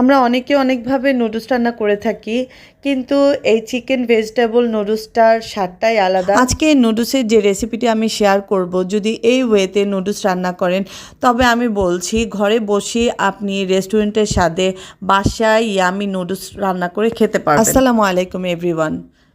আমরা অনেকে অনেকভাবে নুডলস রান্না করে থাকি কিন্তু এই চিকেন ভেজিটেবল নুডলসটার স্বাদটাই আলাদা। আজকে এই নুডলসের যে রেসিপিটি আমি শেয়ার করব যদি এই ওয়েতে নুডলস রান্না করেন তবে আমি বলছি ঘরে বসে আপনি রেস্টুরেন্টের স্বাদে বাসায় ইয়ামি নুডলস রান্না করে খেতে পারবেন। আসসালামু আলাইকুম এভরিওয়ান।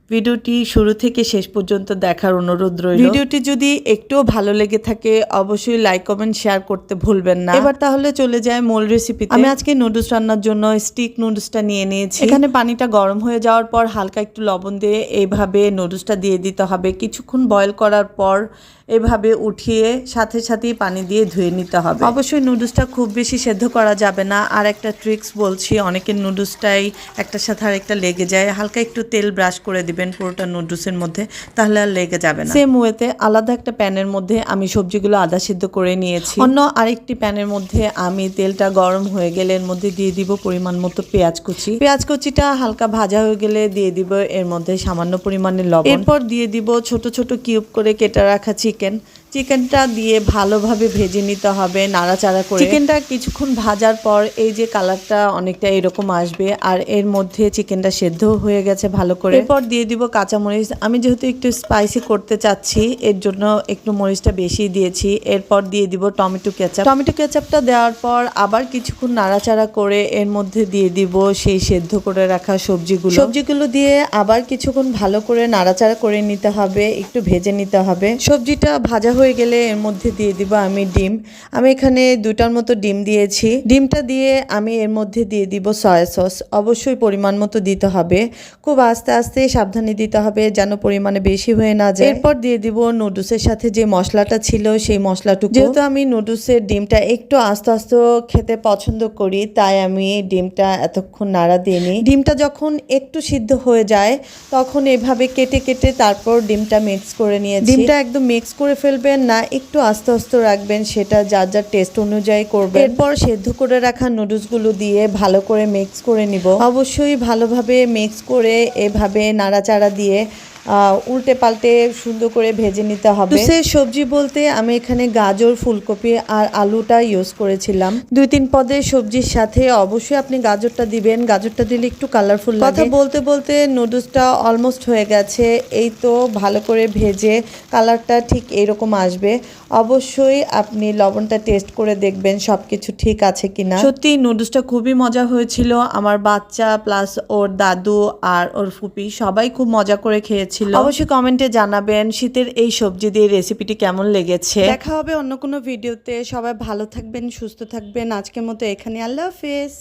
ভিডিওটি শুরু থেকে শেষ পর্যন্ত দেখার অনুরোধ রইল। ভিডিওটি যদি একটুও ভালো লেগে থাকে অবশ্যই লাইক কমেন্ট শেয়ার করতে ভুলবেন না। এবার তাহলে চলে যায় মূল রেসিপি আমি আজকে নুডলস রান্নার জন্য স্টিক নুডলসটা নিয়ে নিয়েছি। এখানে পানিটা গরম হয়ে যাওয়ার পর হালকা একটু লবণ দিয়ে এইভাবে নুডলসটা দিয়ে দিতে হবে। কিছুক্ষণ বয়ল করার পর এভাবে উঠিয়ে সাথে সাথেই পানি দিয়ে ধুয়ে নিতে হবে। অবশ্যই নুডলসটা খুব বেশি সেদ্ধ করা যাবে না। আর একটা ট্রিক্স বলছি অনেকের নুডলসটাই একটার সাথে আরেকটা লেগে যায়। হালকা একটু তেল ব্রাশ করে দিবেন পুরোটা নুডলসের মধ্যে তাহলে আর লেগে যাবে না। সেম ওয়েতে আলাদা একটা প্যানের মধ্যে আমি সবজিগুলো আদা সিদ্ধ করে নিয়েছি। অন্য আরেকটি প্যানের মধ্যে আমি তেলটা গরম হয়ে গেলে এর মধ্যে দিয়ে দিব পরিমাণ মতো পেঁয়াজ কুচি। পেঁয়াজ কুচিটা হালকা ভাজা হয়ে গেলে দিয়ে দিব এর মধ্যে সামান্য পরিমাণে লবণ। এরপর দিয়ে দিব ছোট ছোট কিউব করে কেটে রাখা চিকেন। চিকেনটা দিয়ে ভালোভাবে ভেজে নিতে হবে নাড়াচাড়া করে। চিকেনটা কিছুক্ষণ ভাজার পর এই যে কালারটা অনেকটা এরকম আসবে আর এর মধ্যে চিকেনটা সেদ্ধ হয়ে গেছে ভালো করে। এরপর দিয়ে দিব কাঁচামরিচ। আমি যেহেতু একটু স্পাইসি করতে চাচ্ছি এর জন্য একটু মরিচটা বেশি দিয়েছি। এরপর দিয়ে দিব টমেটো কেচাপ। টমেটো কেচাপটা দেওয়ার পর আবার কিছুক্ষণ নাড়াচাড়া করে এর মধ্যে দিয়ে দিব সেই সেদ্ধ করে রাখা সবজিগুলো। সবজিগুলো দিয়ে আবার কিছুক্ষণ ভালো করে নাড়াচাড়া করে নিতে হবে একটু ভেজে নিতে হবে। সবজিটা ভাজা হয়ে গেলে এর মধ্যে দিয়ে দিব আমি ডিম। আমি এখানে দুটার মতো ডিম দিয়েছি। ডিমটা দিয়ে আমি এর মধ্যে দিয়ে দিব সয়া সস। অবশ্যই পরিমাণ মতো দিতে হবে। খুব আস্তে আস্তে সাবধানে দিতে হবে যেন পরিমাণে বেশি হয়ে না যায়। এরপর দিয়ে দিব নুডলসের সাথে যে মশলাটা ছিল সেই মশলাটুকু। যেহেতু আমি নুডলসের ডিমটা একটু আস্তে আস্তে খেতে পছন্দ করি, তাই আমি ডিমটা এতক্ষণ নাড়া দিইনি। ডিমটা যখন একটু সিদ্ধ হয়ে যায়, তখন এভাবে কেটে কেটে তারপর ডিমটা মিক্স করে নিয়েছি। ডিমটা একদম মিক্স করে ফেলবেন না একটু আস্তে আস্তে রাখবেন সেটা যার যার টেস্ট অনুযায়ী করবেন। এরপর সেদ্ধ করে রাখা নুডলসগুলো দিয়ে ভালো করে মিক্স করে নিব। অবশ্যই ভালোভাবে মিক্স করে এভাবে নাড়াচাড়া দিয়ে উল্টে পাল্টে সুন্দর করে ভেজে নিতে হবে। সে সবজি বলতে আমি এখানে গাজর ফুলকপি আর আলুটা ইউজ করেছিলাম। দুই তিন পদের সবজির সাথে অবশ্যই আপনি গাজরটা দিবেন। গাজরটা দিলে একটু কালারফুল কথা বলতে বলতে নুডলসটা অলমোস্ট হয়ে গেছে। এই তো ভালো করে ভেজে কালারটা ঠিক এরকম আসবে। অবশ্যই আপনি লবণটা টেস্ট করে দেখবেন সব কিছু ঠিক আছে কিনা। সত্যি নুডলসটা খুবই মজা হয়েছিল। আমার বাচ্চা প্লাস ওর দাদু আর ওর ফুপি সবাই খুব মজা করে খেয়েছিল অবশ্যই কমেন্টে জানাবেন শীতের এই সবজি দিয়ে রেসিপিটি কেমন লেগেছে। দেখা হবে অন্য কোনো ভিডিওতে সবাই ভালো থাকবেন সুস্থ থাকবেন। আজকের মতো এখানে। আল্লাহ হাফেজ।